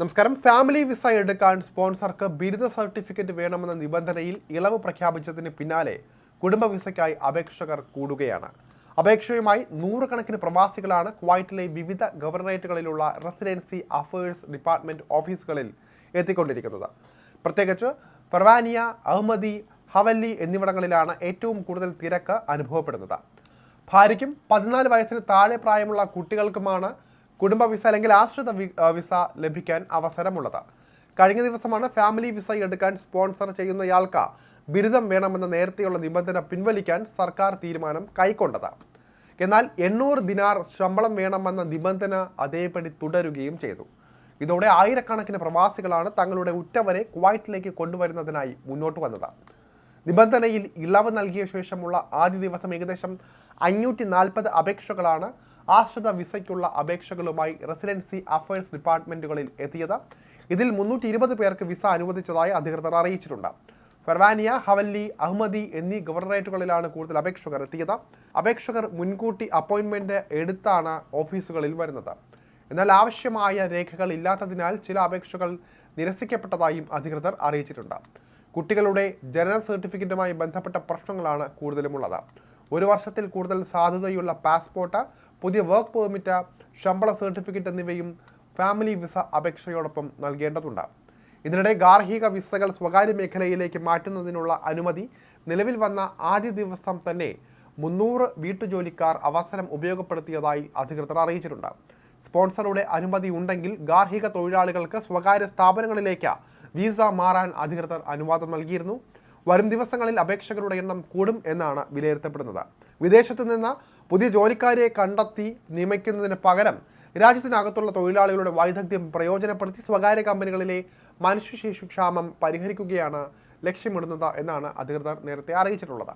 നമസ്കാരം. Family visa എടുക്കാൻ സ്പോൺസർക്ക് ബിരുദ സർട്ടിഫിക്കറ്റ് വേണമെന്ന നിബന്ധനയിൽ ഇളവ് പ്രഖ്യാപിച്ചതിന് പിന്നാലെ കുടുംബ വിസയ്ക്കായി അപേക്ഷകർ കൂടുകയാണ്. അപേക്ഷയുമായി നൂറുകണക്കിന് പ്രവാസികളാണ് കുവൈറ്റിലെ വിവിധ ഗവർണറേറ്റുകളിലുള്ള റെസിഡൻസി അഫയേഴ്സ് ഡിപ്പാർട്ട്മെന്റ് ഓഫീസുകളിൽ എത്തിക്കൊണ്ടിരിക്കുന്നത്. പ്രത്യേകിച്ച് ഫർവാനിയ അഹമ്മദി ഹവല്ലി എന്നിവിടങ്ങളിലാണ് ഏറ്റവും കൂടുതൽ തിരക്ക് അനുഭവപ്പെടുന്നത്. ഭാര്യയ്ക്കും പതിനാല് വയസ്സിന് താഴെ പ്രായമുള്ള കുട്ടികൾക്കുമാണ് കുടുംബ വിസ അല്ലെങ്കിൽ ആശ്രിത വിസ ലഭിക്കാൻ അവസരമുള്ളത്. കഴിഞ്ഞ ദിവസമാണ് ഫാമിലി വിസ എടുക്കാൻ സ്പോൺസർ ചെയ്യുന്നയാൾക്ക് ബിരുദം വേണമെന്ന നേരത്തെയുള്ള നിബന്ധന പിൻവലിക്കാൻ സർക്കാർ തീരുമാനം കൈക്കൊണ്ടത്. എന്നാൽ എണ്ണൂറ് ദിനാർ ശമ്പളം വേണമെന്ന നിബന്ധന അതേപടി തുടരുകയും ചെയ്തു. ഇതോടെ ആയിരക്കണക്കിന് പ്രവാസികളാണ് തങ്ങളുടെ ഉറ്റവരെ കുവൈറ്റിലേക്ക് കൊണ്ടുവരുന്നതിനായി മുന്നോട്ട് വന്നത്. നിബന്ധനയിൽ ഇളവ് നൽകിയ ശേഷമുള്ള ആദ്യ ദിവസം ഏകദേശം അഞ്ഞൂറ്റി നാൽപ്പത് അപേക്ഷകളാണ് ആശ്രിത വിസയ്ക്കുള്ള അപേക്ഷകളുമായി റെസിഡൻസി അഫയേഴ്സ് ഡിപ്പാർട്ട്മെന്റുകളിൽ എത്തിയത്. ഇതിൽ മുന്നൂറ്റി ഇരുപത് പേർക്ക് വിസ അനുവദിച്ചതായി അധികൃതർ അറിയിച്ചിട്ടുണ്ട്. ഫെർവാനിയ ഹവല്ലി അഹ്മദി എന്നീ ഗവർണറേറ്റുകളിലാണ് കൂടുതൽ അപേക്ഷകർ എത്തിയത്. അപേക്ഷകർ മുൻകൂട്ടി അപ്പോയിൻമെന്റ് എടുത്താണ് ഓഫീസുകളിൽ വരുന്നത്. എന്നാൽ ആവശ്യമായ രേഖകൾ ഇല്ലാത്തതിനാൽ ചില അപേക്ഷകൾ നിരസിക്കപ്പെട്ടതായും അധികൃതർ അറിയിച്ചിട്ടുണ്ട്. കുട്ടികളുടെ ജനന സർട്ടിഫിക്കറ്റുമായി ബന്ധപ്പെട്ട പ്രശ്നങ്ങളാണ് കൂടുതലുമുള്ളത്. ഒരു വർഷത്തിൽ കൂടുതൽ സാധുതയുള്ള പാസ്പോർട്ട് പുതിയ വർക്ക് പെർമിറ്റ് ശമ്പള സർട്ടിഫിക്കറ്റ് എന്നിവയും ഫാമിലി വിസ അപേക്ഷയോടൊപ്പം നൽകേണ്ടതുണ്ട്. ഇതിനിടെ ഗാർഹിക വിസകൾ സ്വകാര്യ മേഖലയിലേക്ക് മാറ്റുന്നതിനുള്ള അനുമതി നിലവിൽ വന്ന ആദ്യ ദിവസം തന്നെ മുന്നൂറ് വീട്ടുജോലിക്കാർ അവസരം ഉപയോഗപ്പെടുത്തിയതായി അധികൃതർ അറിയിച്ചിട്ടുണ്ട്. സ്പോൺസറുടെ അനുമതി ഉണ്ടെങ്കിൽ ഗാർഹിക തൊഴിലാളികൾക്ക് സ്വകാര്യ സ്ഥാപനങ്ങളിലേക്ക് വിസ മാറാൻ അധികൃതർ അനുവാദം നൽകിയിരുന്നു. വരും ദിവസങ്ങളിൽ അപേക്ഷകരുടെ എണ്ണം കൂടും എന്നാണ് വിലയിരുത്തപ്പെടുന്നത്. വിദേശത്തു നിന്ന് പുതിയ ജോലിക്കാരെ കണ്ടെത്തി നിയമിക്കുന്നതിന് പകരം രാജ്യത്തിനകത്തുള്ള തൊഴിലാളികളുടെ വൈദഗ്ധ്യം പ്രയോജനപ്പെടുത്തി സ്വകാര്യ കമ്പനികളിലെ മനുഷ്യശേഷി ക്ഷാമം പരിഹരിക്കുകയാണ് ലക്ഷ്യമിടുന്നത് എന്നാണ് അധികൃതർ നേരത്തെ അറിയിച്ചിട്ടുള്ളത്.